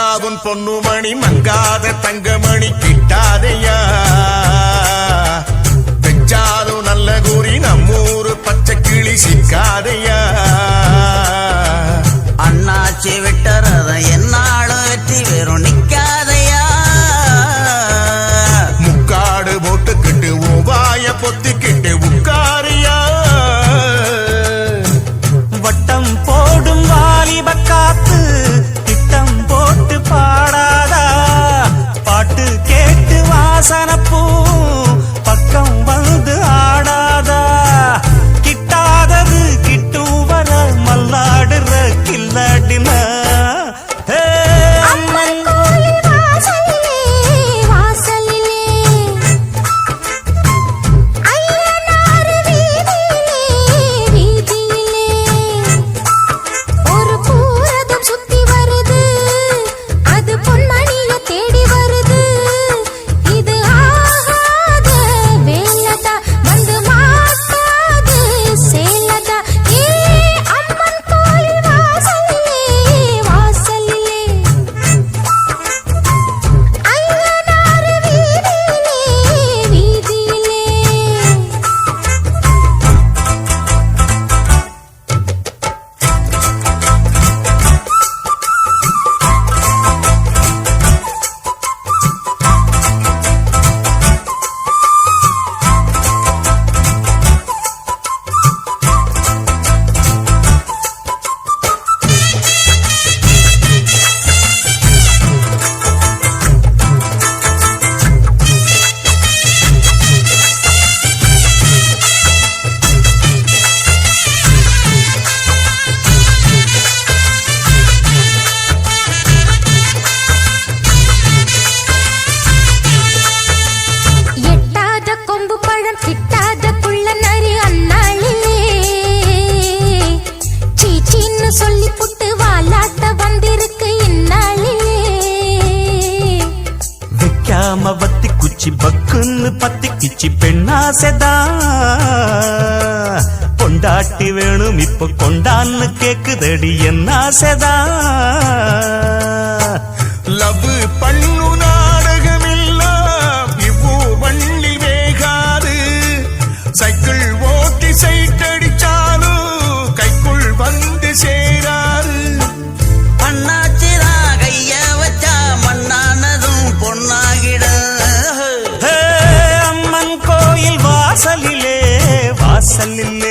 கிட்டாவும் பொன்னுமணி மங்காத தங்கமணி கிட்டாதையா? பெச்சாலும் நல்ல கூறி நம்மூரு பச்சை கிளி சிக்காதையா? పిచ్చి బక్కున్ను పత్తికిచ్చి పెണ്ണాసెదా பொண்டாட்டி வேணும் இப்ப கொண்டான்னு கேக்குதடி என்ன செதா வாசல் இல்லை